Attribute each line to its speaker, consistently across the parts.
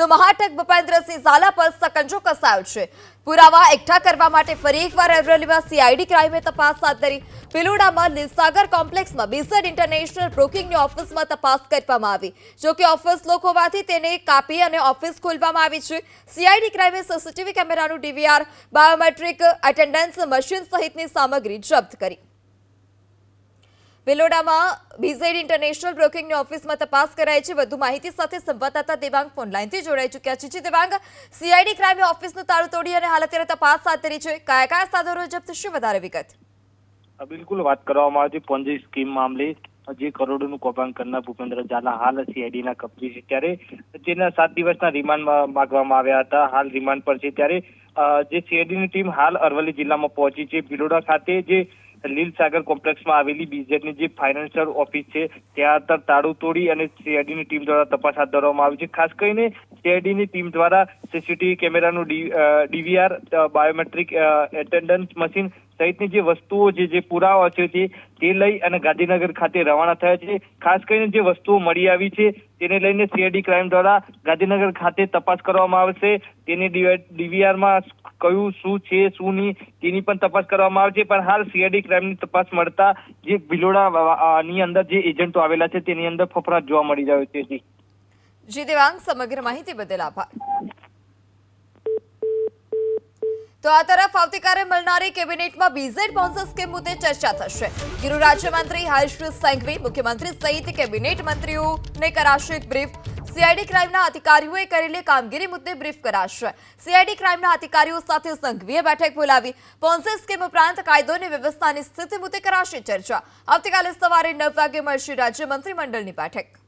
Speaker 1: તો મહાટક ભૂપેન્દ્રસિંહ ઝાલા પર સકંજો કસાયો છે. પુરાવા એકઠા કરવા માટે ફરી એકવાર અરવલ્લીમાં સીઆઈડી ક્રાઇમે તપાસ હાથ ધરી. પિલોડામાં નિસાગર કોમ્પ્લેક્સમાં બીસેડ ઇન્ટરનેશનલ બ્રોકિંગની ઓફિસમાં તપાસ કરવામાં આવી. જો કે ઓફિસ લોક હોવાથી તેને કાપી અને ઓફિસ ખોલવામાં આવી છે. સીઆઈડી ક્રાઇમે સીસીટીવી કેમેરાનું ડીવીઆર, બાયોમેટ્રિક અટેન્ડન્સ મશીન સહિતની સામગ્રી જપ્ત કરી. ભિલોડામાં બીઝેડ ઇન્ટરનેશનલ બ્રોકિંગની ઓફિસમાં તપાસ કરાઈ છે. વધુ માહિતી સાથે સંવાદદાતા દેવાંગ ફોનલાઈનથી જોડાઈ ચૂક્યા છે. જે દેવાંગ, સીઆઈડી ક્રાઇમે ઓફિસનું તાળું તોડી અને હાલ અત્યારે તપાસ હાથ ધરી છે. કયા કયા સાધનો જપ્ત, શું વધારે વિગત?
Speaker 2: બિલકુલ વાત કરવામાં આવે છે. પોન્જી સ્કીમ મામલે જે કરોડોનું કૌભાંડ કરનાર ભૂપેન્દ્ર ઝાલા હાલ સીઆઈડીના કબજે છે. ત્યારે તેના સાત દિવસના રિમાન્ડ માંગવામાં આવ્યા હતા. હાલ રિમાન્ડ પર છે. ત્યારે જે સીઆઈડીની ટીમ હાલ અરવલ્લી જિલ્લામાં પહોંચી છે. ભીલોડા ખાતે જે લીલ સાગર કોમ્પ્લેક્સમાં આવેલી બીજેડની જે ફાઇનાન્શિયલ ઓફિસ છે, ત્યાં તાળું તોડી અને સીઆઈડીની ટીમ દ્વારા તપાસ હાથ ધરવામાં આવી છે. ખાસ કરીને સીઆઈડીની ટીમ દ્વારા સીસીટીવી કેમેરાનું ડીવીઆર બાયોમેટ્રિક એટેન્ડન્સ મશીન સહિતની જે વસ્તુઓ છે જે પુરાવા છે તે લઈ અને ગાંધીનગર ખાતે રવાના થયા છે. ખાસ કરીને જે વસ્તુઓ મળી આવી છે, તેને લઈને સીઆઈડી ક્રાઇમ દ્વારા ગાંધીનગર ખાતે તપાસ કરવામાં આવશે. તેની ડીવીઆરમાં કયું શું છે, શું નહીં, તેની પણ તપાસ કરવામાં આવશે. પણ હાલ સીઆઈડી ક્રાઇમની તપાસ મળતા જે ભિલોડા ની અંદર જે એજન્ટો આવેલા છે, તેની અંદર ફફડાટ જોવા મળી રહ્યો છે. જી.
Speaker 1: જી દેવાંગ, સમગ્ર માહિતી બદલ આભાર. તો આ તરફ આવતીકાલે મળનારી કેબિનેટમાં બીઝેડ સ્પોન્સર સ્કીમ મુદ્દે ચર્ચા થશે? ગૃહ રાજ્યમંત્રી હર્ષ સંઘવી, મુખ્યમંત્રી સહિત કેબિનેટ મંત્રીઓને કરાશે બ્રીફ. સીઆઈડી ક્રાઇમના અધિકારીઓએ કરેલી કામગીરી મુદ્દે બ્રીફ કરાશે. સીઆઈડી ક્રાઇમના અધિકારીઓ સાથે સંઘવીએ બેઠક બોલાવી. પોન્સે સ્કીમ ઉપરાંત કાયદો અને વ્યવસ્થાની સ્થિતિ મુદ્દે કરાશે ચર્ચા. આવતીકાલે સવારે નવ વાગે મળશે રાજ્ય મંત્રીમંડળની બેઠક.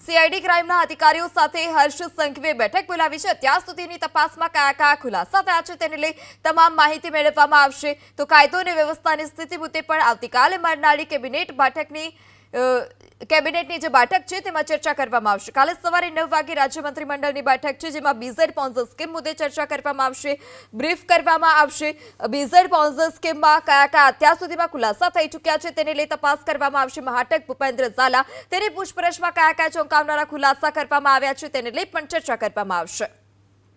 Speaker 1: સીઆઈડી ક્રાઇમના અધિકારીઓ સાથે હર્ષ સંઘવીએ બેઠક બોલાવી છે. અત્યાર સુધીની તપાસમાં કયા કયા ખુલાસા થયા છે તેને લઈ તમામ માહિતી મેળવવામાં આવશે. તો કાયદો અને વ્યવસ્થાની સ્થિતિ મુદ્દે પણ આવતીકાલે મળનારી કેબિનેટ બેઠકની કેબિનેટની જે બેઠક છે તેમાં ચર્ચા કરવામાં આવશે. કાલે સવારે નવ વાગે રાજ્ય મંત્રીમંડળની બેઠક છે, જેમાં બીઝેડ પોન્ઝર સ્કીમ મુદ્દે ચર્ચા કરવામાં આવશે, બ્રીફ કરવામાં આવશે. બીઝેડ પોન્ઝર સ્કીમમાં કયા કયા અત્યાર સુધીમાં ખુલાસા થઈ ચૂક્યા છે તેને લઈ તપાસ કરવામાં આવશે. મહાટક ભૂપેન્દ્ર ઝાલા. તેની પૂછપરછમાં કયા કયા ચોંકાવનારા ખુલાસા કરવામાં આવ્યા છે તેને લઈ પણ ચર્ચા કરવામાં આવશે.